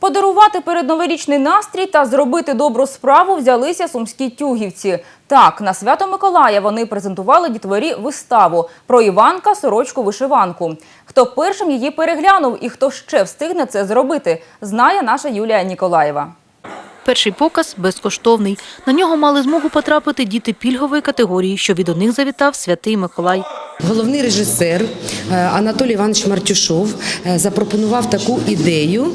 Подарувати передноворічний настрій та зробити добру справу взялися сумські тюгівці. Так, на свято Миколая вони презентували дітворі виставу про Іванка сорочку вишиванку. Хто першим її переглянув і хто ще встигне це зробити, знає наша Юлія Ніколаєва. Перший показ безкоштовний. На нього мали змогу потрапити діти пільгової категорії, що від них завітав святий Миколай. Головний режисер е, Анатолій Іванович Мартюшов е, запропонував таку ідею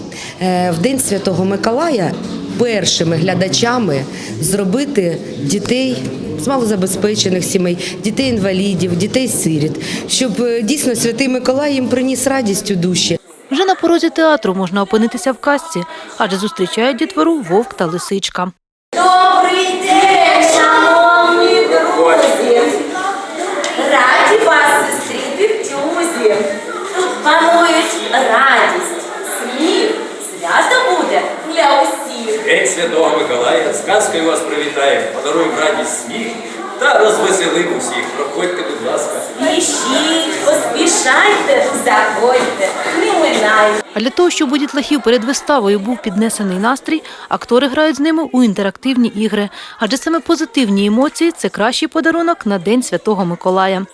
е, в День Святого Миколая першими глядачами зробити дітей з малозабезпечених сімей, дітей інвалідів, дітей сиріт, щоб дійсно святий Миколай їм приніс радість у душі. Вже на порозі театру можна опинитися в казці, адже зустрічають дітвору вовк та лисичка. Добрий день, шановні друзі! Сказкою вас привітаємо, подаруємо радість сміх та розвеселимо всіх. Проходьте, будь ласка. Спішіть, поспішайте, заходьте, не минайте. А для того, щоб у дітлахів перед виставою був піднесений настрій, актори грають з ними у інтерактивні ігри. Адже саме позитивні емоції це кращий подарунок на День Святого Миколая.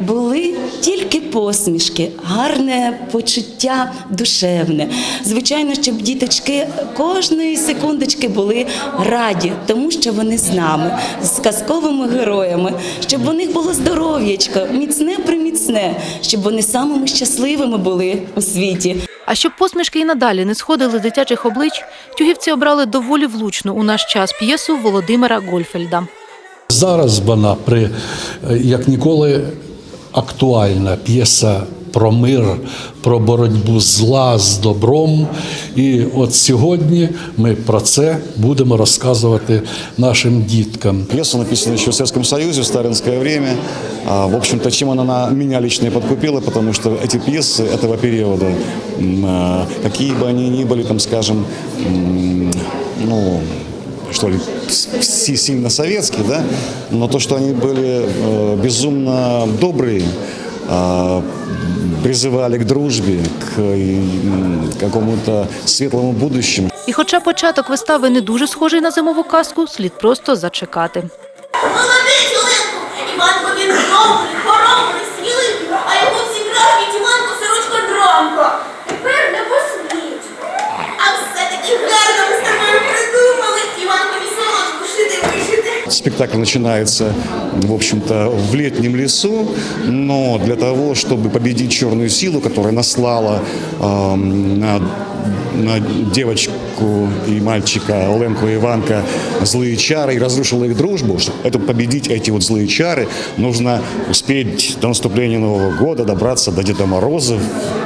Були тільки посмішки, гарне почуття душевне. Звичайно, щоб діточки кожної секундочки були раді, тому що вони з нами, з казковими героями, щоб у них було здоров'ячко, міцне приміцне, щоб вони самими щасливими були у світі. А щоб посмішки і надалі не сходили з дитячих облич, тюгівці обрали доволі влучну у наш час п'єсу Володимира Гольфельда. Зараз вона при як ніколи актуальна п'єса про мир, про боротьбу зла з добром. І от сьогодні ми про це будемо розказувати нашим діткам. Пьеса написана еще в Советском Союзе, в сталинское время. А, В общем-то, чем она на меня лично и подкупила, потому что эти пьесы этого периода, м, а, какие бы они ни были, там, скажем, м, ну, что ли, с- все сильно советские, да, но то, что они были э, безумно добрые, а, призывали к дружбе, к м, какому-то светлому будущему. І хоча початок вистави не дуже схожий на зимову казку, слід просто зачекати. Молодець, Оленко! Іванко він добрий, Спектакль начинается, в общем-то, в летнем лесу, но для того, чтобы победить черную силу, которая наслала эм, на, на девочку и мальчика Оленку и Иванка злые чары и разрушила их дружбу, чтобы победить эти вот злые чары, нужно успеть до наступления Нового года добраться до Деда Мороза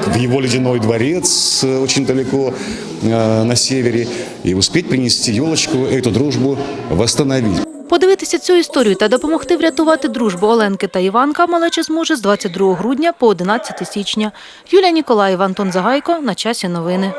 в его ледяной дворец э, очень далеко э, на севере и успеть принести елочку, эту дружбу восстановить. Подивитися цю історію та допомогти врятувати дружбу Оленки та Іванка малече зможе з 22 грудня по 11 січня. Юлія Ніколаєва, Антон Загайко. На часі новини.